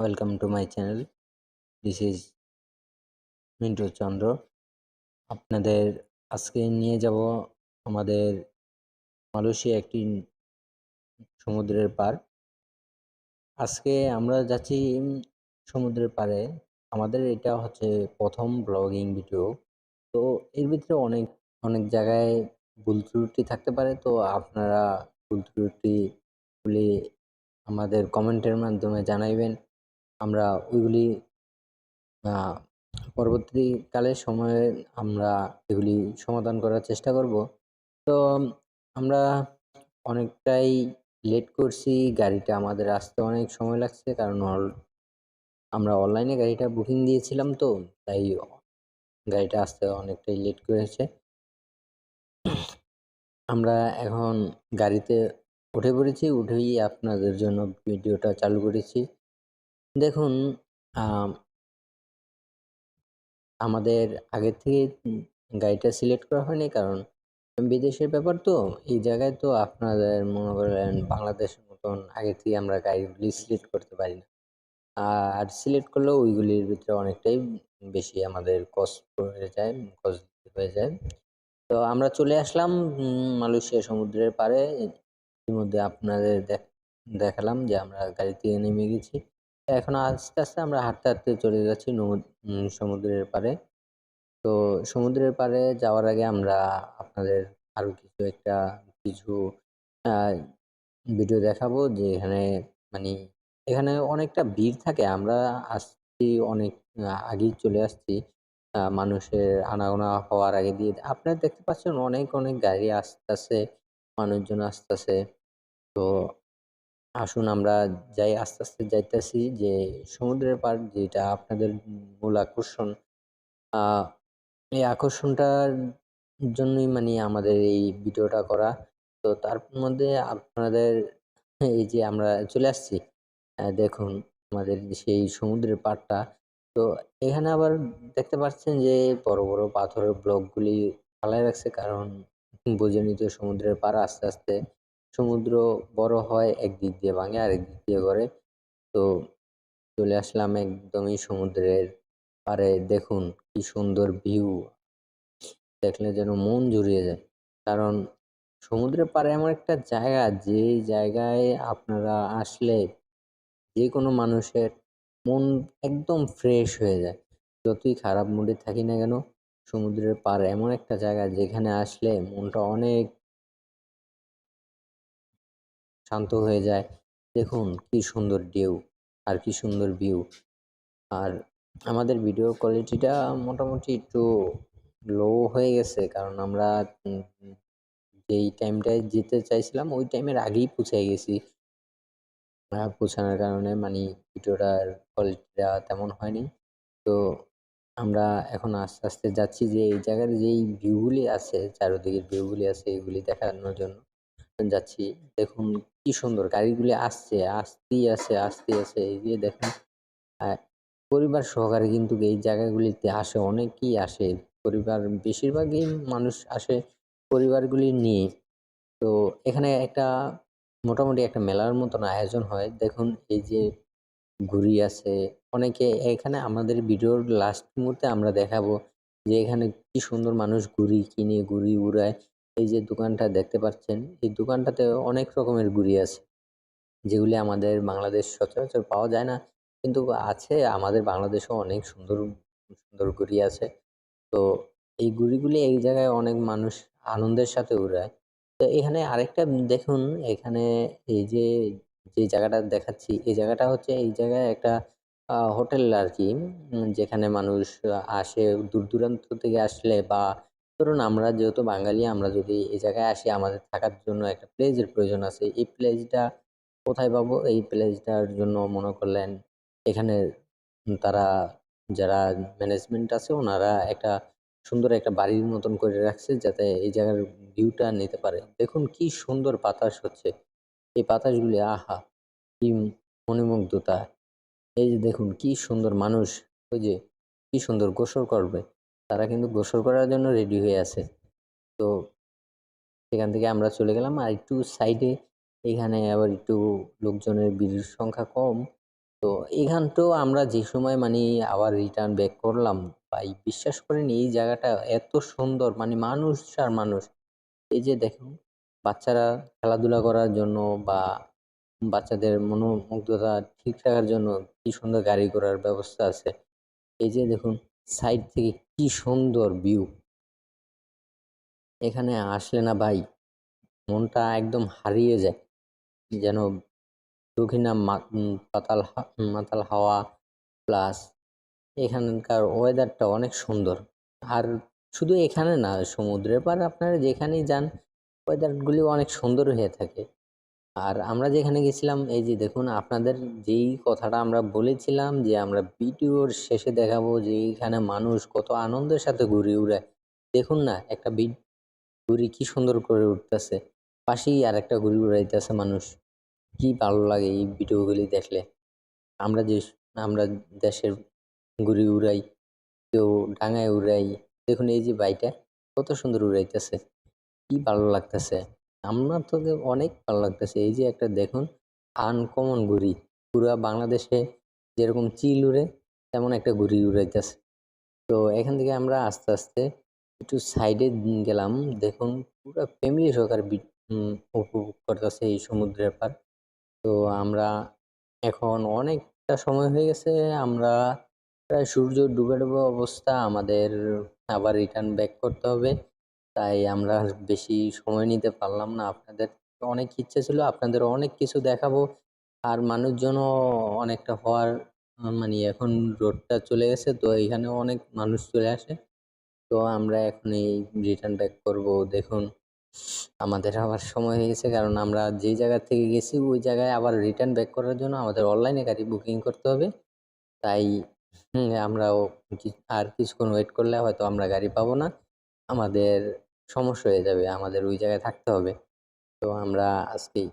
Welcome to my channel this is Mintu Chandra আপনাদের আজকে নিয়ে যাব আমাদের মালয়েশিয়া একটি সমুদ্রের পার। আজকে আমরা যাচ্ছি সমুদ্রের পাড়ে আমাদের এটা হচ্ছে প্রথম ব্লগিং ভিডিও তো এর ভিতরে অনেক অনেক জায়গায় ভুল ত্রুটি থাকতে পারে। তো আপনারা ভুল ত্রুটিগুলি আমাদের কমেন্টের মাধ্যমে জানাইবেন। আমরা ওইগুলি পরবর্তীকালে সময়ে আমরা এগুলি সমাধান করার চেষ্টা করব। তো, আমরা অনেকটাই লেট করছি, গাড়িটা আমাদের আসতে অনেক সময় লাগছে, কারণ আমরা অনলাইনে গাড়িটা বুকিং দিয়েছিলাম তো, তাই গাড়িটা আসতে অনেকটাই লেট করেছে। আমরা এখন গাড়িতে উঠে পড়েছি, উঠেই আপনাদের জন্য ভিডিওটা চালু করেছি। দেখুন আমাদের আগের থেকে গাড়িটা সিলেক্ট করা হয়নি কারণ বিদেশের ব্যাপার তো। এই জায়গায় তো আপনাদের মনে করেন বাংলাদেশের মতন আগে থেকে আমরা গাড়িগুলি সিলেক্ট করতে পারি না। আর সিলেক্ট করলেও ওইগুলির ভিতরে অনেকটাই বেশি আমাদের কস্ট হয়ে যায় কস্ট হয়ে যায়। তো আমরা চলে আসলাম মালয়েশিয়া সমুদ্রের পাড়ে। ইতিমধ্যে আপনাদের দেখালাম যে আমরা গাড়ি থেকে নেমে গেছি। এখন আস্তে আস্তে আমরা হাঁটতে হাঁটতে চলে যাচ্ছি সমুদ্রের পারে তো সমুদ্রের পারে যাওয়ার আগে আমরা আপনাদের আরও কিছু একটা, কিছু ভিডিও দেখাবো যে এখানে মানে এখানে অনেকটা ভিড় থাকে। আমরা আসছি অনেক আগেই চলে আসছি। মানুষের আনাগোনা হওয়ার আগে দিয়ে আপনারা দেখতে পাচ্ছেন অনেক অনেক গাড়ি আসতেছে, মানুষজন আসতেছে। তো আসুন আমরা যাই, আস্তে আস্তে যাইতেছি যে সমুদ্রের পাড় যেটা আপনাদের মূল আকর্ষণ এই আকর্ষণটার জন্যই মানে আমাদের এই ভিডিওটা করা। তো তার মধ্যে আপনাদের এই যে আমরা চলে আসছি দেখুন আমাদের সেই সমুদ্রের পাড়টা। তো এখানে আবার দেখতে পাচ্ছেন যে বড় বড় পাথরের ব্লকগুলি ফালাই রাখছে, কারণ বুঝে নিতে সমুদ্রের পাড় আস্তে আস্তে সমুদ্র বড় হয়, একদিক দিয়ে ভাঙে আর একদিক দিয়ে করে তো চলে আসলাম একদমই সমুদ্রের পারে দেখুন কি সুন্দর ভিউ দেখলে যেন মন জুড়িয়ে যায়। কারণ সমুদ্রের পাড়ে এমন একটা জায়গা যে জায়গায় আপনারা আসলে যে কোনো মানুষের মন একদম ফ্রেশ হয়ে যায়। যতই খারাপ মুডে থাকি না কেন, সমুদ্রের পাড় এমন একটা জায়গা, যেখানে আসলে মনটা অনেক শান্ত হয়ে যায়। দেখুন কি সুন্দর ঢেউ আর কি সুন্দর ভিউ আর আমাদের ভিডিও কোয়ালিটিটা মোটামুটি একটু লো হয়ে গেছে কারণ আমরা যেই টাইমটায় যেতে চাইছিলাম ওই টাইমের আগেই পৌঁছে গেছি। পৌঁছানোর কারণে মানে ভিডিওটার কোয়ালিটিটা তেমন হয়নি। তো আমরা এখন আস্তে আস্তে যাচ্ছি যে এই জায়গার যেই ভিউগুলি আছে, চারিদিকের ভিউগুলি আছে, এগুলি দেখানোর জন্য। যাচ্ছি। দেখুন কি সুন্দর গাড়িগুলি আসছে, আসতেই আছে আসতেই আছে। এই যে দেখেন পরিবার সহকারে কিন্তু এই জায়গাগুলিতে আসে, অনেকেই আসে। পরিবার, বেশিরভাগই মানুষ আসে পরিবারগুলি নিয়ে। তো এখানে একটা মোটামুটি একটা মেলার মতন আয়োজন হয়। দেখুন এই যে ঘুরি আছে, অনেকে এখানে আমাদের ভিডিওর লাস্ট মুহূর্তে আমরা দেখাবো যে এখানে কি সুন্দর মানুষ ঘুড়ি কিনে, ঘুড়ি উড়ায়। এই যে দোকানটা দেখতে পাচ্ছেন, এই দোকানটাতে অনেক রকমের গুড়ি আছে। যেগুলি আমাদের বাংলাদেশ সচরাচর পাওয়া যায় না, কিন্তু আছে, আমাদের বাংলাদেশেও অনেক সুন্দর সুন্দর ঘুড়ি আছে। তো এই গুড়িগুলি এই জায়গায় অনেক মানুষ আনন্দের সাথে উড়ায়। তো এখানে আরেকটা দেখুন, এখানে এই যে যে জায়গাটা দেখাচ্ছি, এই জায়গাটা হচ্ছে এই জায়গায় একটা হোটেল আর কি, যেখানে মানুষ আসে দূর দূরান্ত থেকে আসলে বা ধরুন আমরা যেহেতু বাঙালি, আমরা যদি এই জায়গায় আসি, আমাদের থাকার জন্য একটা প্লেসের প্রয়োজন আছে। এই প্লেসটা কোথায় পাবো? এই প্লেসটার জন্য মনে করলেন এখানে তারা যারা ম্যানেজমেন্ট আছে, ওনারা একটা সুন্দর একটা বাড়ির মতন করে রাখছে যাতে এই জায়গার ভিউটা নিতে পারে। দেখুন কি সুন্দর বাতাস হচ্ছে। এই বাতাসগুলি, আহা, কি মণিমুগ্ধতা এই যে দেখুন, কি সুন্দর মানুষ, ওই যে কি সুন্দর গোসল করবে। তারা কিন্তু গোসল করার জন্য রেডি হয়ে আছে। তো সেখান থেকে আমরা চলে গেলাম আর একটু সাইডে এখানে আবার একটু লোকজনের ভিড়ের সংখ্যা কম। তো এখানটাও আমরা যে সময় মানে আবার রিটার্ন ব্যাক করলাম, ভাই বিশ্বাস করেন এই জায়গাটা এত সুন্দর মানে মানুষ আর মানুষ। এই যে দেখুন, বাচ্চারা খেলাধুলা করার জন্য বা বাচ্চাদের মনোমুগ্ধতা ঠিক রাখার জন্য কি সুন্দর গাড়ি ঘোড়ার ব্যবস্থা আছে। এই যে দেখুন সাইড থেকে কি সুন্দর ভিউ। এখানে আসলে না ভাই, মনটা একদম হারিয়ে যায়। যেন দক্ষিণা পাতাল মাতাল হাওয়া প্লাস এখানকার ওয়েদারটা অনেক সুন্দর। আর শুধু এখানে না, সমুদ্রের পার আপনারা যেখানেই যান ওয়েদারগুলি অনেক সুন্দর হয়ে থাকে। আর আমরা যেখানে গেছিলাম, এই যে দেখুন, আপনাদের যেই কথাটা আমরা বলেছিলাম যে আমরা ভিডিওর শেষে দেখাবো যে এইখানে মানুষ কত আনন্দের সাথে ঘুরে উড়ায় দেখুন না, একটা ঘুড়ি কি সুন্দর করে উঠতেছে পাশেই আর একটা ঘুড়ি উড়াইতেছে মানুষ। কি ভালো লাগে এই ভিডিওগুলি দেখলে। আমরা যে আমরা দেশের ঘুড়ি উড়াই, কেউ ডাঙায় উড়াই। দেখুন এই যে বাইটা কত সুন্দর উড়াইতেছে। কি ভালো লাগতেছে। আমার তো অনেক ভালো লাগতেছে। এই যে একটা দেখুন আনকমন ঘুড়ি। পুরা বাংলাদেশে যেরকম চিল উড়ে, তেমন একটা ঘুড়ি উড়াইতেছে। তো এখান থেকে আমরা আস্তে আস্তে একটু সাইডে গেলাম। দেখুন, পুরো ফ্যামিলি সহকারে উপভোগ করতেছে এই সমুদ্রের পার তো আমরা এখন অনেকটা সময় হয়ে গেছে। আমরা প্রায় সূর্য ডুবে ডুবে অবস্থা। আমাদের আবার রিটার্ন ব্যাক করতে হবে। তাই আমরা বেশি সময় নিতে পারলাম না। আপনাদের অনেক ইচ্ছে ছিল, আপনাদের অনেক কিছু দেখাবো। আর মানুষজনও অনেকটা হওয়ার মানে এখন রোডটা চলে গেছে, তো এখানে অনেক মানুষ চলে আসে। তো আমরা এখন এই রিটার্ন ব্যাক করব। দেখুন, আমাদের আবার সময় হয়ে গেছে, কারণ আমরা যেই জায়গা থেকে গেছি, ওই জায়গায় আবার রিটার্ন ব্যাক করার জন্য আমাদের অনলাইনে গাড়ি বুকিং করতে হবে। তাই আমরাও আর কিছুক্ষণ ওয়েট করলে হয়তো আমরা গাড়ি পাবো না। আমাদের সমস্যা হয়ে যাবে আমাদের ওই জায়গায় থাকতে হবে। তো আমরা আজকেই